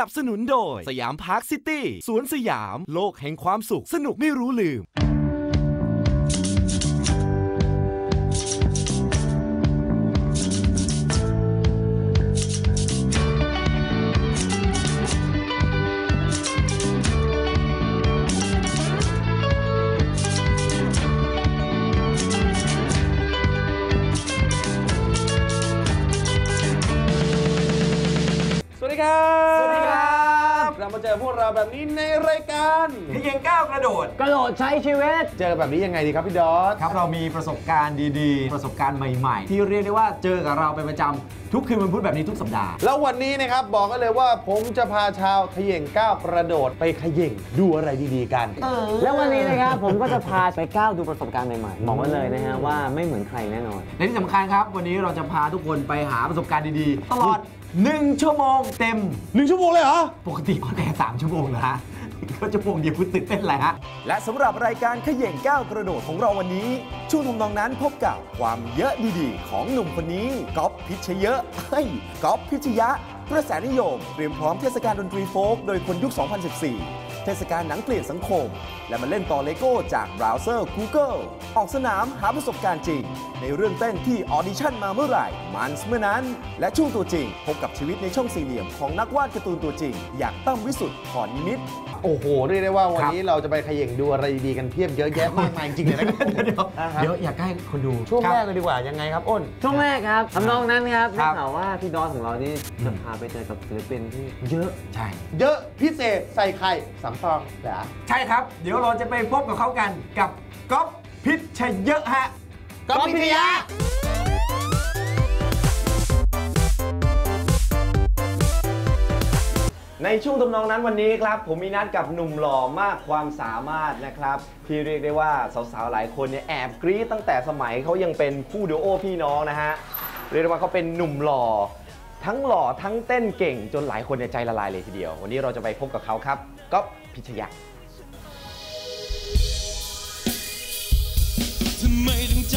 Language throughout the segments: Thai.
นับสนุนโดย สยามพาร์คซิตี้สวนสยาม โลกแห่งความสุข สนุกไม่รู้ลืม Sabanina y กเราแบบนี้ในรายการพี่เก่งก้าวกระโดด กระโดดใช้ชีวิต เจอแบบนี้ยังไงดีครับพี่ดอสครับเรามีประสบการณ์ดีๆ ประสบการณ์ใหม่ๆ ที่เรียกได้ว่าเจอกับเราเป็นประจำทุกคืนวันพุธแบบนี้ทุกสัปดาห์ แล้ววันนี้นะครับบอกกันเลยว่าผมจะพาชาวเขย่งก้าวกระโดดไปเขย่งดูอะไรดีๆกัน แล้ววันนี้นะครับผมก็จะพาไปก้าวดูประสบการณ์ใหม่ๆบอกไว้เลยนะฮะว่าไม่เหมือนใครแน่นอนและที่สำคัญครับ วันนี้เราจะพาทุกคนไปหาประสบการณ์ดีๆ ตลอด 1 ชั่วโมงเต็มหนึ่งชั่วโมงเลยเหรอ ปกติออนแอร์สามชั่วโมงนะ ก็จะพวงเดียวคุณตื่นเต้นแหละฮะ และสำหรับรายการขย่งก้าวกระโดดของเราวันนี้ ช่วงทำนองนั้นพบกับความเยอะดีๆ ของหนุ่มคนนี้ก๊อฟพิชเยอะเฮ้ยก๊อฟพิชยะกระแสนิยมเตรียมพร้อมเทศกาลดนตรีโฟกโดยคนยุค 2014 เทศกาลหนังเปลี่ยนสังคม และมาเล่นต่อเลโก้จากเบราว์เซอร์ Google ออกสนามหาประสบการณ์จริง ในเรื่องเต้นที่ออดิชั่นมาเมื่อไหร่ มันเมื่อนั้น และช่วงตัวจริง พบกับชีวิตในช่องสี่เหลี่ยมของนักวาดการ์ตูนตัวจริง อย่างตั้มวิสุทธิ์พรนิมิตรโอ้โหเรียกได้ว่าวันครับนี้เราจะไปเขย่งดูอะไรดีๆกันเพียบเยอะแยะมากมายจริงๆเลยนะครับผมเดี๋ยวอ่าครับเดี๋ยวอยากให้คนดูช่วงครับแรกเลยดีกว่ายังไงครับอ้นช่วงแรกครับทำนองนั้นครับคได้รับข่าวว่าพี่ดอนของเรานี่จะพาไปเจอกับศิลปินที่เยอะใช่ เยอะพิเศษใส่ไข่สามฟองเหรอใช่ครับ เดี๋ยวเราจะไปพบกับเขากันกับก๊อฟพิชเยอะฮะก๊อฟพิทยาในช่วงทำนองนั้นวันนี้ครับ ผมมีนัดกับหนุ่มหล่อมากความสามารถนะครับ ที่เรียกได้ว่าสาวๆหลายคนเนี่ยแอบกรี๊ดตั้งแต่สมัยเขายังเป็นคู่ดูโอพี่น้องนะฮะเรียกได้ว่าเขาเป็นหนุ่มหล่อ ทั้งหล่อทั้งเต้นเก่งจนหลายคนเนี่ยใจละลายเลยทีเดียว วันนี้เราจะไปพบกับเขาครับก๊อฟพิชยะทำไมถึงใจ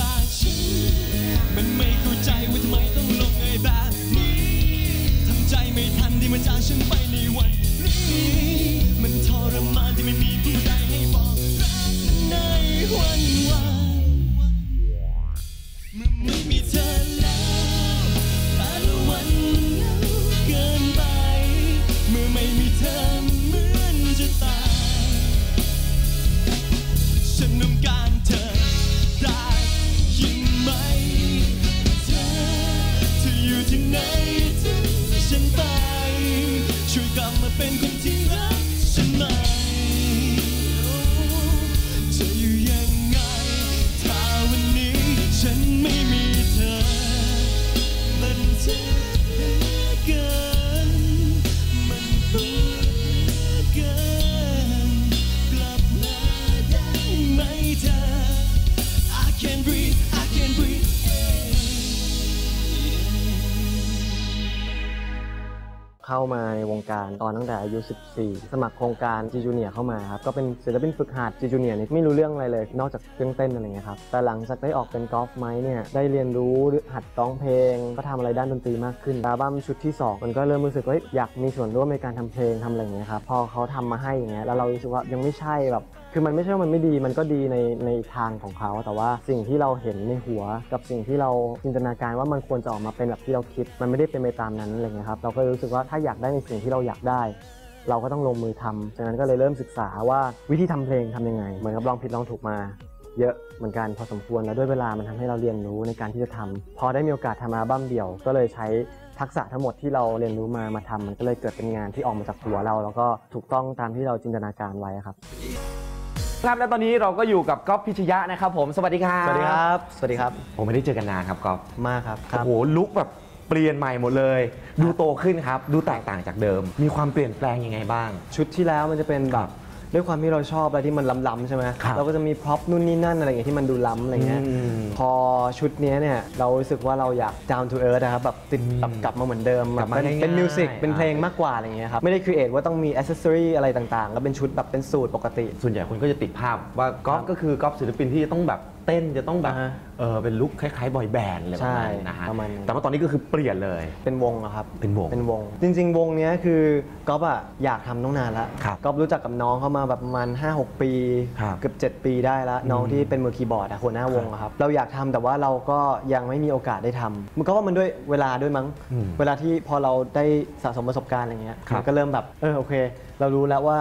ช่วยกลับมาเป็นคน เข้ามาในวงการตอนตั้งแต่อายุ 14 สมัครโครงการจีจูเนียเข้ามาครับก็เป็นศิลปินฝึกหัดจีจูเนียนี่ไม่รู้เรื่องอะไรเลย นอกจากเครื่องเต้นอะไรเงี้ยครับแต่หลังจากได้ออกเป็นกอล์ฟไม้เนี่ยได้เรียนรู้หัดร้องเพลง ก็ทำอะไรด้านดนตรีมากขึ้นอัลบั้มชุดที่ 2 มันก็เริ่มรู้สึกว่าอยากมีส่วนร่วมในการทำเพลงทำอะไรเงี้ยครับพอเขาทำมาให้อย่างเงี้ยแล้วเรารู้สึกว่ายังไม่ใช่แบบ คือมันไม่ใช่ว่ามันไม่ดีมันก็ดีในในทางของเขา แต่ว่าสิ่งที่เราเห็นในหัว กับสิ่งที่เราจินตนาการว่ามันควรจะออกมาเป็นแบบที่เราคิด มันไม่ได้เป็นไปตามนั้นอะไรเงี้ยครับ เราก็เลยรู้สึกว่าถ้าอยากได้ในสิ่งที่เราอยากได้ เราก็ต้องลงมือทำจากนั้นก็เลยเริ่มศึกษาว่าวิธีทำเพลงทำยังไง เหมือนกับลองผิดลองถูกมา เยอะเหมือนกันพอสมควรแล้วด้วยเวลามันทำให้เราเรียนรู้ในการที่จะทำพอได้มีโอกาสทำอัลบั้มเดี่ยว ก็เลยใช้ทักษะทั้งหมดที่เราเรียนรู้มามาทำมันก็เลยเกิดเป็นงานที่ออกมาจากหัวเรา แล้วก็ถูกต้องตามที่เราจินตนาการไว้ครับ ครับและตอนนี้เราก็อยู่กับก๊อฟพิชยะนะครับผมสวัสดีครับสวัสดีครับ สวัสดีครับ ผมไม่ได้เจอกันนานครับก๊อฟมากครับโอ้โหลุกแบบเปลี่ยนใหม่หมดเลย ดูโตขึ้นครับ ดูแตกต่างจากเดิม มีความเปลี่ยนแปลงยังไงบ้าง ชุดที่แล้วมันจะเป็นแบบ ด้วยความที่เราชอบอะไรที่มันล้ำๆใช่ไหมครับเราก็จะมีพร็อพนู่นนี่นั่นอะไรอย่างเงี้ยที่มันดูล้ำอะไรเงี้ยอืมพอชุดเนี้ยเนี่ยเรารู้สึกว่าเราอยาก down to earth นะครับแบบติดแบบกลับมาเหมือนเดิมกลับมาเป็นง่ายๆเป็นมิวสิกเป็นอ่าเพลงมากกว่าอะไรเงี้ยครับไม่ได้ครีเอทว่าต้องมีอ c เซสซอรีอะไรต่างๆ ก็เป็นชุดแบบเป็นสูตรปกติ ส่วนใหญ่คนก็จะติดภาพว่าก๊อฟก็คือก๊อฟศิลปินที่จะต้องแบบเต้นจะต้องแบบอ่าฮะเออเป็นลุคคล้ายๆบอยแบนด์อะไรประมาณนั้นนะฮะใช่ประมาณนั้นแต่ว่าตอนนี้ก็คือเปลี่ยนเลยเป็นวงอะครับเป็นวงเป็นวง จริง ๆ วงเนี้ยคือก๊อฟอะอยากทำตั้งนานแล้วครับก๊อฟรู้จักกับน้องเขามาแบบประมาณ5-6 ปีครับเกือบ7 ปีได้แล้วน้องที่เป็นมือคีย์บอร์ดอะหัวหน้าวงอะครับเราอยากทำแต่ว่าเราก็ยังไม่มีโอกาสได้ทำมันก็ว่ามันด้วยเวลาด้วยมั้งอืมเวลาที่พอเราได้สะสมประสบการณ์อะไรเงี้ยครับมันก็เริ่มแบบเออโอเค เรารู้แล้วว่า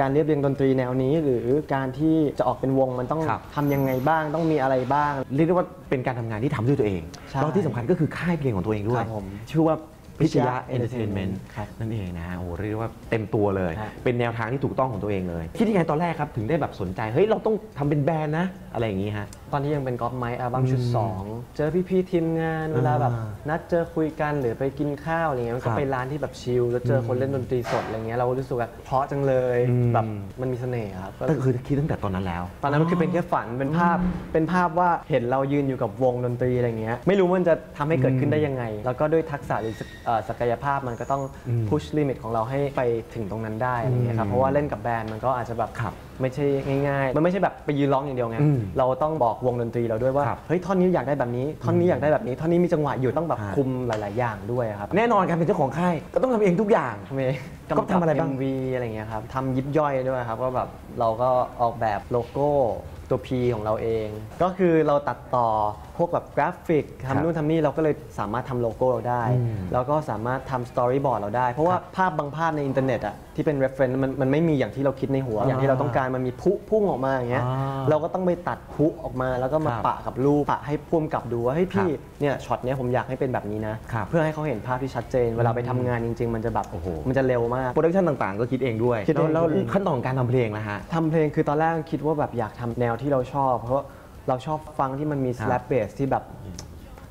การเรียบเรียงดนตรีแนวนี้ หรือการที่จะออกเป็นวงมันต้องครับ ทำยังไงบ้างต้องมีอะไรบ้าง เรียกได้ว่าเป็นการทำงานที่ทำด้วยตัวเองใช่แล้วที่สำคัญก็คือค่ายเพลงของตัวเองด้วยครับผม ชื่อว่า พิชยะพิชยะเอนเตอร์เทนเมน Entertainment ต์ครับนั่นเองนะฮะโอ้โหเรียกได้ว่าเต็มตัวเลยฮะเป็นแนวทางที่ถูกต้องของตัวเองเลย คิดยังไงตอนแรกครับ ถึงได้แบบสนใจ เฮ้ย เราต้องทำเป็นแบรนด์นะ อะไรอย่างนี้ฮะ ตอนที่ยังเป็นกอล์ฟไมค์อัลบั้มชุดอืม2เจอพี่ๆทีมงานเวลาแบบอ่านัดเจอคุยกันหรือไปกินข้าวอะไรเงี้ยมันครัก็บไปร้านที่แบบชิลแล้วเจอคนเล่นดนตรีสดอะไรเงี้ยเรารู้สึกว่าเพราะจังเลยอืมแบบมันมีเสน่ห์ครับก็ก็คือคิดตั้งแต่ตอนนั้นแล้ว ตอนนั้นมันคือเป็นแค่ฝันเป็นภาพเป็นภาพว่าเห็นเรายืนอยู่กับวงดนตรีอะไรเงี้ยไม่รู้มันจะทำให้เกิดขึ้นได้ยังไง แล้วก็ด้วยทักษะหรือศักเอ่อศักยภาพมันก็ต้องอืมพุชลิมิตของเราให้ไปถึงตรงนั้นได้อะไรเงี้ยครับอืมเพราะว่าเล่นกับแบรนด์มันก็อาจจะแบบครับไม่ใช่ง่ายๆ มันไม่ใช่แบบไปยืนร้องอย่างเดียวไงอืมเราต้องบอกวงดนตรีเราด้วยว่าครับเฮ้ยท่อนนี้อยากได้แบบนี้ท่อนนี้อยากได้แบบนี้ท่อนนี้มีจังหวะอยู่ต้องแบบฮะคุมหลาย ๆ อย่างด้วยครับแน่นอนการเป็นเจ้าของค่ายก็ต้องทำเองทุกอย่างทำเองก็ทำอะไรบ้าง MV อะไรเงี้ยครับทำยิบย่อยด้วยครับว่าแบบเราก็ออกแบบโลโก้ตัว P ของเราเอง ก็คือเราตัดต่อ พวกแบบกราฟิกครับทำนู่นทำนี่เราก็เลยสามารถทำโลโก้เราได้อืมแล้วก็สามารถทำสตอรี่บอร์ดเราได้ เพราะว่าภาพบางภาพในอินเทอร์เน็ตอะที่เป็น reference มันมันไม่มีอย่างที่เราคิดในหัว อย่างที่เราต้องการมันมีพุพุ่งออกมาอย่างเงี้ยอ่าเราก็ต้องไปตัดพุออกมา แล้วก็มาครับปะกับรูปปะให้พุ่มกับดูว่าเฮ้ยพี่ครับเนี่ยช็อตเนี้ยผมอยากให้เป็นแบบนี้นะครับเพื่อให้เขาเห็นภาพที่ชัดเจน เวลาไปทำงานจริง ๆ มันจะแบบโอ้โหมันจะเร็วมากโปรดักชันต่างๆ ก็คิดเองด้วยคิดเองแล้วคิดเองขั้นตอนของการทำเพลงนะฮะทำเพลงคือตอนแรกคิดว่าแบบอยากทำแนวที่เราชอบ เพราะ เราชอบฟังที่มันมีครับ slap bass ที่แบบ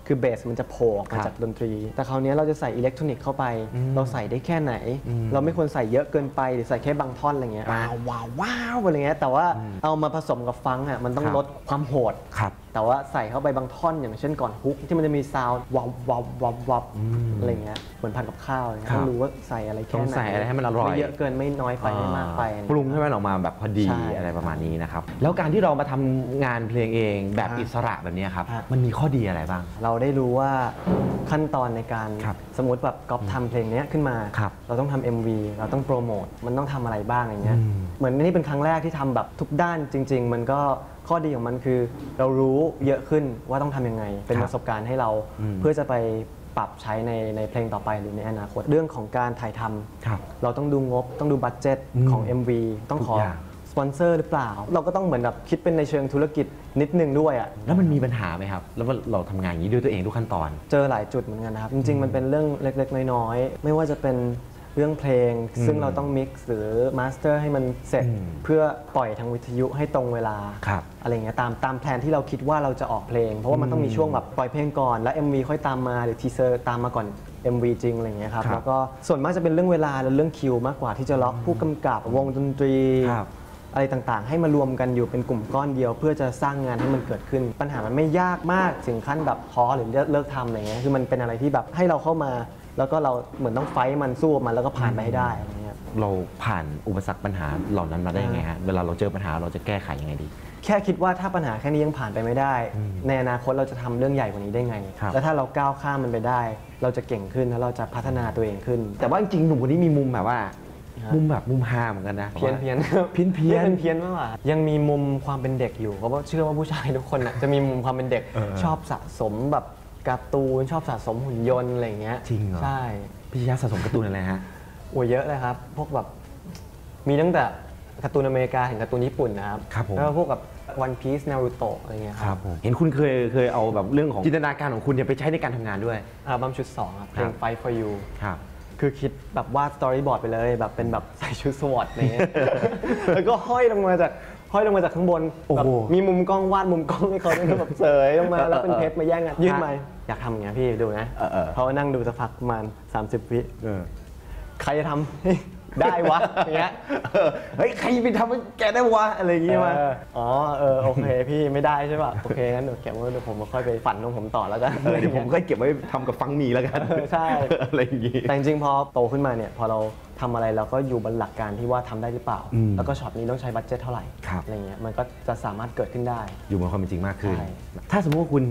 คือเบสมันจะโผล่ออกมาครับจากดนตรี แต่คราวนี้เราจะใส่อิเล็กทรอนิกส์เข้าไปอืมเราใส่ได้แค่ไหนอืมเราไม่ควรใส่เยอะเกินไปหรือใส่แค่บางท่อนอะไรเงี้ยอ่าว้าวว้าวว้าวอะไรเงี้ยแต่ว่าเอามาผสมกับฟังก์อะมันต้องครับลดความโหดครับ แต่ว่าใส่เข้าไปบางท่อนอย่างเช่นก่อนฮุกที่มันจะมีซาวด์วับวับวับวับอืมอะไรเงี้ยเหมือนพันกับข้าวอะไรเงี้ยครับต้องรู้ว่าใส่อะไรแค่ต้องไหนใส่อะไรให้มันอร่อย ไม่เยอะเกินไม่น้อยไปไม่มากไปปรุงให้มันออกมาแบบพอดีใช่อะไรประมาณนี้นะครับ แล้วการที่เรามาทำงานเพลงเองแบบฮะอิสระแบบนี้ครับ ฮะ มันมีข้อดีอะไรบ้าง เราได้รู้ว่าขั้นตอนในการครับสมมติแบบก๊อปทำเพลงเนี้ยขึ้นมา ครับเราต้องทำ MV เราต้องโปรโมทมันต้องทำอะไรบ้างอย่างเงี้ยอืมเหมือนนี่เป็นครั้งแรกที่ทำแบบทุกด้านจริง ๆ มันก็ ข้อดีของมันคือ เรารู้เยอะขึ้นว่าต้องทำยังไง เป็นครับประสบการณ์ให้เราอืมเพื่อจะไปปรับใช้ในในเพลงต่อไปหรือในอนาคตเรื่องของการถ่ายทำครับเราต้องดูงบต้องดูบัตเจ็ตอืมของ MV ต้องขอทุกอย่างสปอนเซอร์หรือเปล่า เราก็ต้องเหมือนแบบคิดเป็นในเชิงธุรกิจนิดนึงด้วยอะแล้วมันมีปัญหาไหมครับ แล้วว่าเราทำงานอย่างนี้ด้วยตัวเองทุกขั้นตอน เจอหลายจุดเหมือนกันนะครับ จริง ๆ มันเป็นเรื่องเล็ก ๆ น้อยๆ ไม่ว่าจะเป็น เรื่องเพลง ซึ่งเราต้องมิกซ์หรือมาสเตอร์ให้มันเสร็จอืมเพื่อปล่อยทางวิทยุให้ตรงเวลาครับอะไรเงี้ยตามตามแพลนที่เราคิดว่าเราจะออกเพลง เพราะว่ามันต้องมีช่วงแบบปล่อยเพลงก่อนแล้ว MV ค่อยตามมาหรือทีเซอร์ตามมาก่อน MV จริงอะไรเงี้ยครับครับแล้วก็ส่วนมากจะเป็นเรื่องเวลาและเรื่องคิวมากกว่าที่จะล็อกผู้กำกับวงดนตรีครับอะไรต่างๆ ให้มารวมกันอยู่เป็นกลุ่มก้อนเดียว เพื่อจะสร้างงานให้มันเกิดขึ้น ปัญหามันไม่ยากมากถึงขั้นแบบท้อหรือเลิกเลิกทำอะไรเงี้ยคือมันเป็นอะไรที่แบบให้เราเข้ามา แล้วก็เราเหมือนต้องไฟท์มันสู้กับมันแล้วก็ผ่านไปให้ได้อะไรเงี้ย เราผ่านอุปสรรคปัญหาเหล่านั้นมาได้ยังไงฮะเวลาเราเจอปัญหาเราจะแก้ไขยังไงดี แค่คิดว่าถ้าปัญหาแค่นี้ยังผ่านไปไม่ได้อืมในอนาคตเราจะทำเรื่องใหญ่กว่านี้ได้ไง ครับ แล้วถ้าเราก้าวข้ามมันไปได้ เราจะเก่งขึ้นแล้วเราจะพัฒนาตัวเองขึ้น แต่ว่าจริงๆหนุ่มคนนี้มีมุมแบบว่าฮะมุมแบบมุมฮาเหมือนกันนะเพี้ยนเพี้ยนเพี้ยนเพี้ยน เป็นเพี้ยนมากกว่ายังมีมุมความเป็นเด็กอยู่เพราะว่าเชื่อว่าผู้ชายทุกคนน่ะจะมีมุมความเป็นเด็กเออชอบสะสมแบบ การ์ตูนชอบสะสมหุ่นยนต์อะไรเงี้ยจริงเหรอ ใช่พิชยะสะสมการ์ตูนอะไรฮะ โอ้ยเยอะเลยครับ พวกแบบมีตั้งแต่การ์ตูนอเมริกาถึงการ์ตูนญี่ปุ่นนะครับครับผม แล้วก็พวกแบบวันพีซนารูโตะอะไรเงี้ยครับผมเห็นคุณเคยเคยเอาแบบเรื่องของจินตนาการของคุณเนี่ยไปใช้ในการทำงานด้วย อัลบั้มชุด2ครับเพลครังบ Fight for You ครับ คือคิดแบบวาดสตอรี่บอร์ดไปเลย แบบเป็นแบบใส่ชุดสวอตอะไรเงี้ย แล้วก็ห้อยลงมาจากห้อยลงมาจากข้างบนโอ้โหแบบมีมุมกล้องวาดมุมกล้องให้เขาด้วยนะแบบเสยลงมาเออแล้วเป็นเออเพชรมาแย่งกันยื่นฮะมา อยากทำอย่างเงี้ยพี่ดูนะเออเออ เขานั่งดูสักพักประมาณ 30 วิเออใครจะทำให้ได้วะอย่างเงี้ยเออเฮ้ยใครไปทำให้แกได้วะอะไรอย่างงี้มาเออ อ๋อเออโอเคพี่ไม่ได้ใช่ป่ะโอเคงั้นเดี๋ยวเก็บไว้เดี๋ยวผมมาค่อยไปฝันของผมต่อแล้วกัน เออเดี๋ยวผมก็เก็บไว้ทำกับฟังมีแล้วกันเออใช่ อะไรอย่างงี้ แต่จริงๆพอโตขึ้นมาเนี่ยพอเราทำอะไรเราก็อยู่บนหลักการที่ว่าทำได้หรือเปล่า อืมแล้วก็ช็อตนี้ต้องใช้บัตเจ็ตเท่าไหร่ครับ อะไรเงี้ยมันก็จะสามารถเกิดขึ้นได้ อยู่บนความเป็นจริงมากขึ้น ใช่ ถ้าสมมติว่าคุณ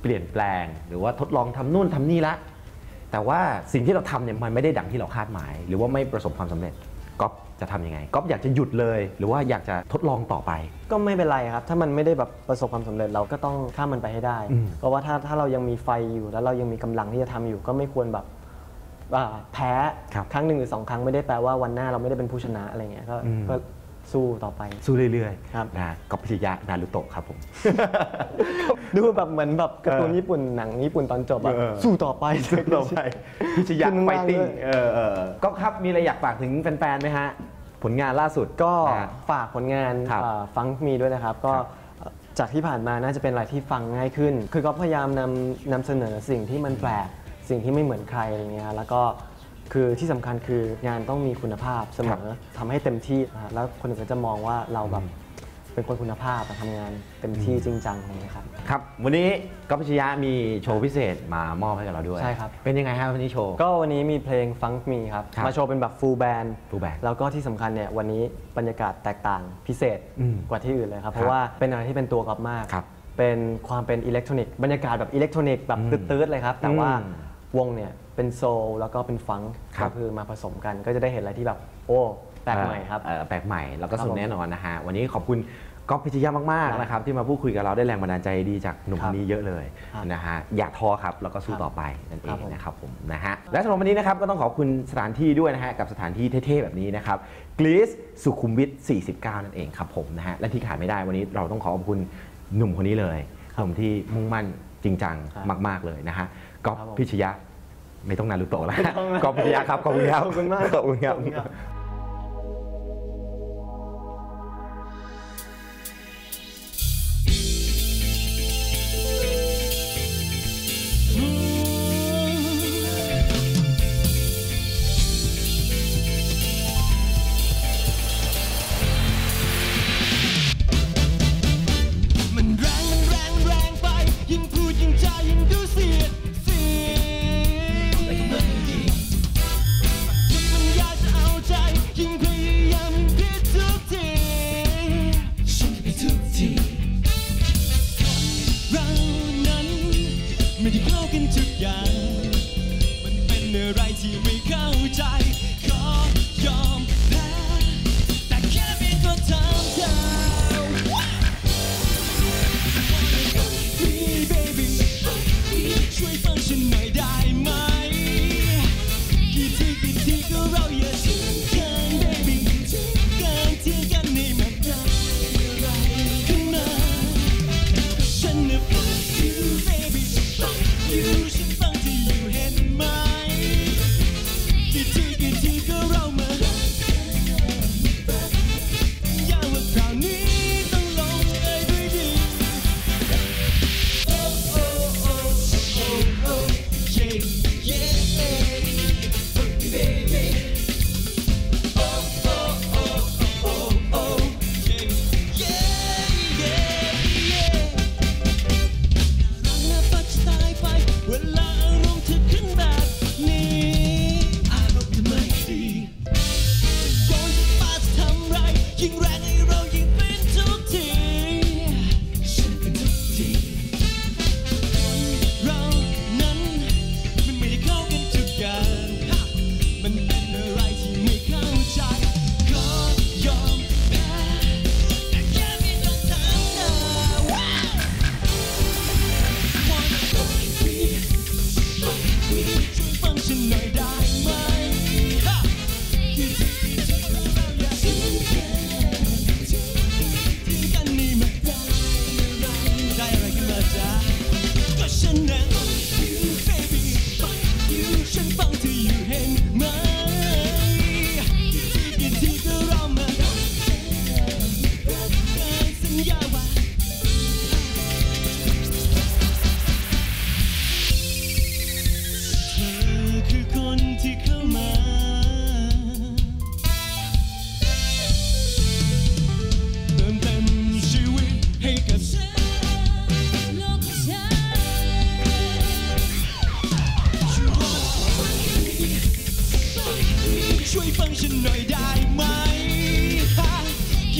เปลี่ยนแปลง หรือว่าทดลองทำนู่นทำนี่ละ แต่ว่าสิ่งที่เราทำเนี่ยมันไม่ได้ดังที่เราคาดหมาย หรือว่าไม่ประสบความสำเร็จก๊อฟจะทำยังไงก๊อฟอยากจะหยุดเลย หรือว่าอยากจะทดลองต่อไป ก็ไม่เป็นไรครับ ถ้ามันไม่ได้แบบประสบความสำเร็จเราก็ต้องข้ามมันไปให้ได้อืมเพราะว่าถ้าถ้าเรายังมีไฟอยู่แล้วเรายังมีกำลังที่จะทำอยู่ ก็ไม่ควรแบบอ่าแพ้ครับครั้งหนึ่งหรือสองครั้งไม่ได้แปลว่าวันหน้าเราไม่ได้เป็นผู้ชนะอะไรเงี้ยก็อืมก็ สู้ต่อไป สู้เรื่อยครับ ๆนะก๊อฟพิชยะนารุโตะครับผม ดูแบบเหมือนแบบการ์ตูนญี่ปุ่นหนังญี่ปุ่นตอนจบอะเออ สู้ต่อไปสู้ต่อไปพิชยะขึ้นไฟข้างล่างติ้งด้วย เออเออ ก็ครับมีอะไรอยากฝากถึงแฟนๆไหมฮะ ผลงานล่าสุด ก็นะฮะฝากผลงานครับฟังมีด้วยนะครับ ก็ครับเอ่อจากที่ผ่านมาน่าจะเป็นอะไรที่ฟังง่ายขึ้น คือก็พยายามนำนำเสนอสิ่งที่มันแปลก สิ่งที่ไม่เหมือนใครอะไรเงี้ยแล้วก็ คือที่สำคัญคืองานต้องมีคุณภาพเสมอทำให้เต็มที่นะฮะแล้วคนอื่นก็จะมองว่าเราแบบเป็นคนคุณภาพอะทำงานเต็มที่จริงจังอะไรเงี้ยครับครับวันนี้ก๊อฟพิชยะมีโชว์พิเศษมามอบให้กับเราด้วยใช่ครับเป็นยังไงฮะวันนี้โชว์ก็วันนี้มีเพลงฟังมีครับครับมาโชว์เป็นแบบฟูลแบนด์ full band แล้วก็ที่สำคัญเนี่ยวันนี้บรรยากาศแตกต่างพิเศษอืมกว่าที่อื่นเลยครับเพราะว่าเป็นอะไรที่เป็นตัวกอฟมากครับเป็นความเป็นอิเล็กทรอนิกส์บรรยากาศแบบอิเล็กทรอนิกส์แบบอืมตืดๆเลยครับแต่ว่าอืม วงเนี่ยเป็นโซลแล้วก็เป็นฟังก์ครัก็บคือมาผสมกันก็จะได้เห็นอะไรที่แบบ โอ้แปลกใหม่ครับ เอ่อแปลกใหม่แล้วก็ครับสนุกผมแน่นอนนะฮะ วันนี้ขอบคุณก๊อฟพิชยะมากครับๆนะครับที่มาพูดคุยกับเราได้แรงบันดาลใจดีจากหนุ่มคครับนนี้เยอะเลยครับนะฮะอย่าท้อครับแล้วก็สู้ครับต่อไปนั่นเอครับงผม นะครับผมนะฮะและสำหรับวันนี้นะครับก็ต้องขอบคุณสถานที่ด้วยนะฮะกับสถานที่เท่ๆแบบนี้นะครับกรีซสุขุมวิท49 นั่นเองครับผมนะฮะและที่ขาดไม่ได้วันนี้เราต้องขอขอบคุณหนุ่มคนนี้เลยหนุ่มที่มุ่งมั่นจริงจังครับ มากๆเลยนะฮะ ก๊อฟครับผมพิชยะ ไม่ต้องนารุโตะแล้วไม่ต้องแล้วก๊อฟพิชยะครับขอบคุณครับขอบคุณมากขอบคุณครับ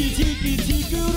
กี่ทีกี่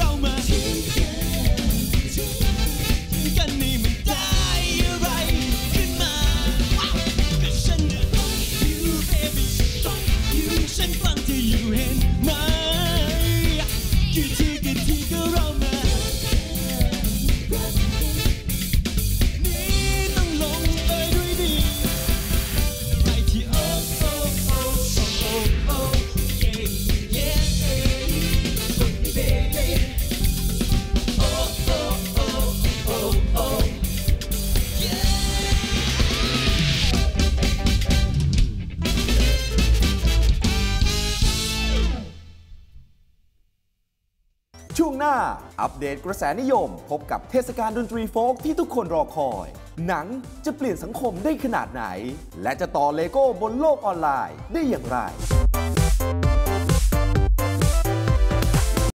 อัปเดตกระแสนิยม พบกับเทศกาลดนตรีโฟกที่ทุกคนรอคอย หนังจะเปลี่ยนสังคมได้ขนาดไหน และจะต่อเลโก้บนโลกออนไลน์ได้อย่างไร